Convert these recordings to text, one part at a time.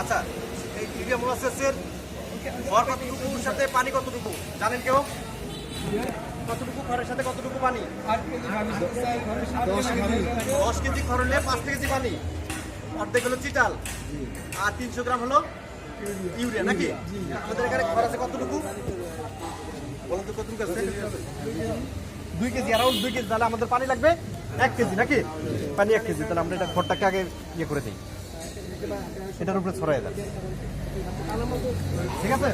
আচ্ছা এই ইউরিয়া মোলাসেসের ভর কতটুকুর সাথে পানি কতটুকু? জানেন কেউ? কতটুকু খড়ের সাথে কতটুকু পানি? দশ কেজি খড় হলে পাঁচ কেজি পানি। অর্ধেক হলো চিটাল। আর তিনশো গ্রাম হলো ইউরিয়া নাকি? আমাদের এখানে খড় আছে কতটুকু? বলুন তো কতটুকু আছে? দুই কেজি অ্যারাউন্ড দুই কেজি তাহলে আমাদের পানি লাগবে এক কেজি নাকি? পানি এক কেজি তাহলে আমরা এটা খড়টাকে আগে ইয়ে করে দিই। এটার উপরে ছড়াই দেন। ঠিক আছে?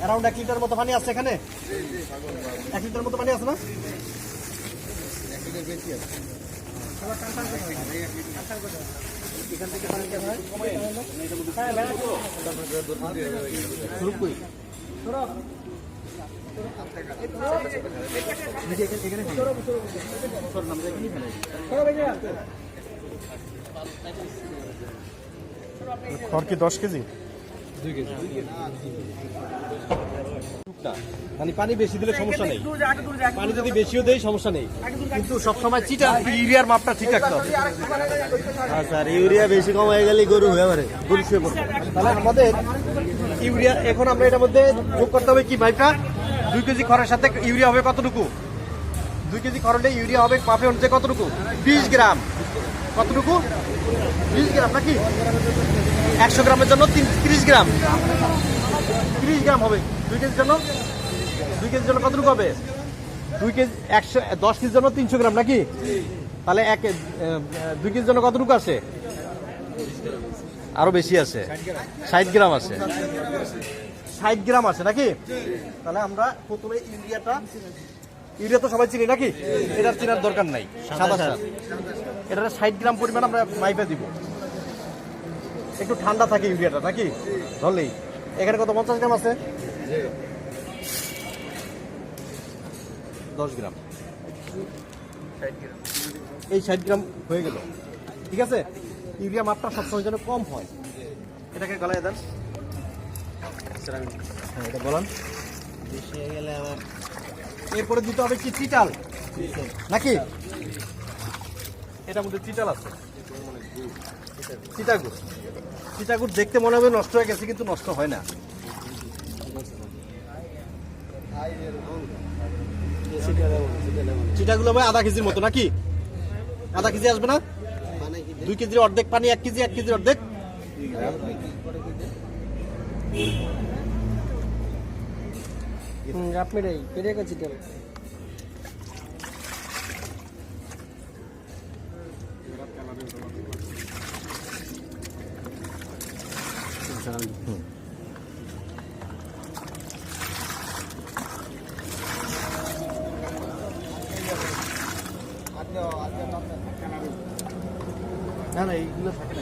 অ্যারাউন্ড এক লিটার মতো পানি আছে এখানে? এক লিটার মতো পানি আছে না? এখান থেকে পানি হয়? খড় কি দশ কেজি? টুকটা। মানে পানি বেশি দিলে সমস্যা নেই। পানি যদি বেশিও দেয় সমস্যা নেই। কিন্তু সবসময় চিটা ইউরিয়ার মাপটা ঠিক রাখতে হবে। হ্যাঁ স্যার ইউরিয়া বেশি কম হয়ে গেলে গরু হয়ে পারে গরু শুয়ে পড়বে তাহলে আমাদের ইউরিয়া এখন আমরা এটার মধ্যে যোগ করতে হবে কি ভাইটা দুই কেজি খড়ের সাথে ইউরিয়া হবে কতটুকু? দুই কেজি খড়ে ইউরিয়া হবে মাপে অনুযায়ী কতটুকু? বিশ গ্রাম। কতটুকু? বিশ গ্রাম নাকি? একশো গ্রামের জন্য তিরিশ গ্রাম। তিরিশ গ্রাম হবে। দুই কেজির জন্য? দুই কেজির জন্য কতটুকু হবে? দুই কেজি একশো দশ কেজির জন্য তিনশো গ্রাম নাকি? তাহলে এক দুই কেজির জন্য কতটুকু আছে? আরও বেশি আছে। ষাট গ্রাম আছে। ষাট গ্রাম আছে নাকি? তাহলে আমরা প্রথমে ইউরিয়াটা ইউরিয়া তো সবাই চিনি নাকি? এটার চিনার দরকার নাই। সাদা সার। এটা ষাট গ্রাম পরিমাণ আমরা মাইপে দিব। একটু ঠান্ডা থাকে ইউরিয়াটা নাকি? ধরলেই। এখানে কত পঞ্চাশ গ্রাম আছে? দশ গ্রাম। এই ষাট গ্রাম হয়ে গেল। ঠিক আছে? ইউরিয়া মাপটা সবসময় যেন কম হয়। এটাকে গলায় দেন। হ্যাঁ এটা বলান। বেশি হয়ে গেলে আবার এরপরে দিতে হবে কি? চিটাল। নাকি? এটার মধ্যে চিটাল আছে। চিটাগুড়। চিটাগুড় দেখতে মনে হবে নষ্ট হয়ে গেছে কিন্তু নষ্ট হয় না। চিটাগুলো হবে আধা কেজির মতো নাকি? আধা কেজি আসবে না? দুই কেজির অর্ধেক পানি এক কেজি এক কেজির অর্ধেক? আপনারাই পেরে গেছি তেল না না এইগুলো থাকে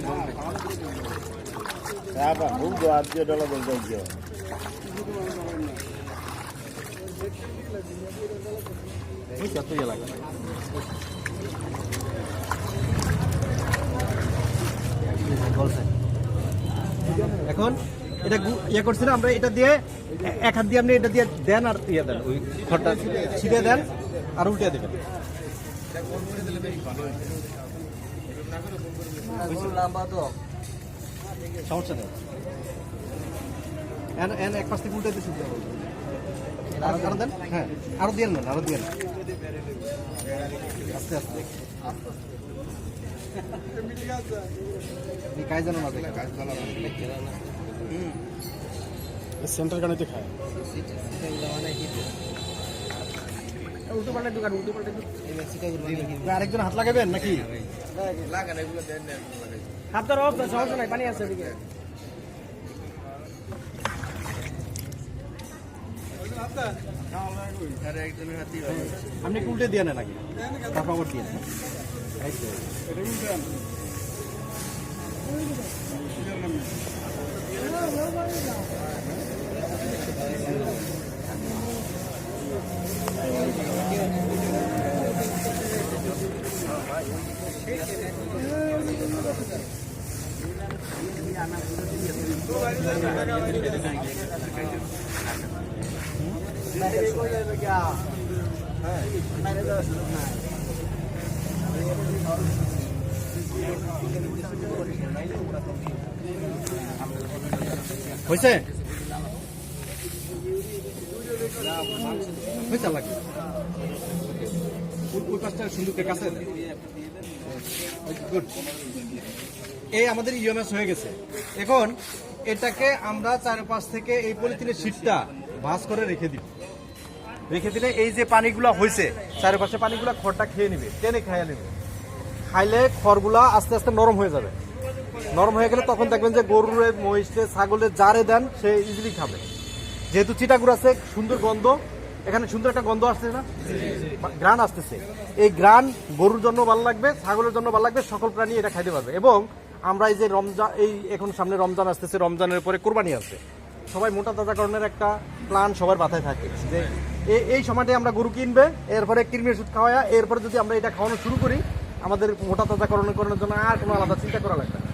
না aja dalam লাগে এখন এটা ইয়ে করছি না আমরা এটা দিয়ে এক হাত দিয়ে আপনি এটা দিয়ে দেন আর ইয়ে দেন ওই খড়টা ছিঁড়ে দেন আর উল্টে দেবেন। লম্বা তো। সমস্যা নেই। এন এন এক পাশ থেকে উল্টে আরও দেন? হ্যাঁ আরও দিয়ে নেন আরও দিয়ে নেন। আস্তে আস্তে। উল্টো পাল্টা দোকান উল্টো পাল্টা আরেকজন হাত লাগাবেন নাকি? হাত ধর অবস্থা সমস্যা নাই, পানি আছে এদিকে আপনি উল্টে দিয়ে নেন নাকি তারপর দিয়ে নেন এটা হয়েছে হয়েছে লাগে ওই পাশটা সিন্ধুকের কাছে গুড এই আমাদের ইএমএস হয়ে গেছে। এখন এটাকে আমরা চারপাশ থেকে এই পলিথিনের শীটটা ভাঁজ করে রেখে দিব। রেখে দিলে এই যে পানিগুলো হয়েছে চারপাশে পানিগুলো খড়টা খেয়ে নেবে। টেনে খাইয়ে নেবে। খাইলে খড়গুলা আস্তে আস্তে নরম হয়ে যাবে। নরম হয়ে গেলে তখন দেখবেন যে গরুরে মহিষে ছাগলে জারে দেন, সে ইজিলি খাবে। যেহেতু চিটাগুড় আছে, সুন্দর গন্ধ, এখানে সুন্দর একটা গন্ধ আসছে না? গ্রান আসতেছে। এই গ্রান গরুর জন্য ভালো লাগবে, ছাগলের জন্য ভালো লাগবে, সকল প্রাণী এটা খাইতে পারবে। এবং আমরা এই যে রমজান, এই এখন সামনে রমজান আসতেছে, রমজানের পরে কোরবানি আছে। সবাই মোটা তাজাকরণের একটা প্ল্যান সবার মাথায় থাকে যে এই- সময়টাই আমরা গরু কিনবে, এরপরে কৃমির ওষুধ খাওয়া এরপরে যদি আমরা এটা খাওয়ানো শুরু করি, আমাদের মোটা তাজাকরণ করানোর জন্য আর কোনো আলাদা চিন্তা করা লাগবে না।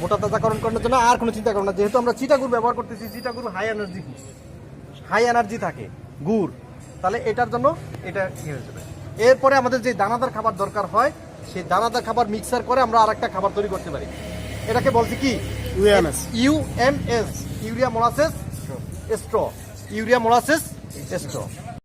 মোটা তাজাকরণ করানোর জন্য আর কোনো চিন্তা করো না। যেহেতু আমরা চিটাগুড় ব্যবহার করতেছি চিটাগুড় হাই এনার্জি হাই এনার্জি থাকে, গুড়। তাহলে এটার জন্য এটা হয়ে যাবে? এরপরে আমাদের যে দানাদার খাবার দরকার হয় সেই দানাদার খাবার মিক্সার করে আমরা আরেকটা খাবার তৈরি করতে পারি। এটাকে বলছি কি? M UMS urea molasses straw urea molasses straw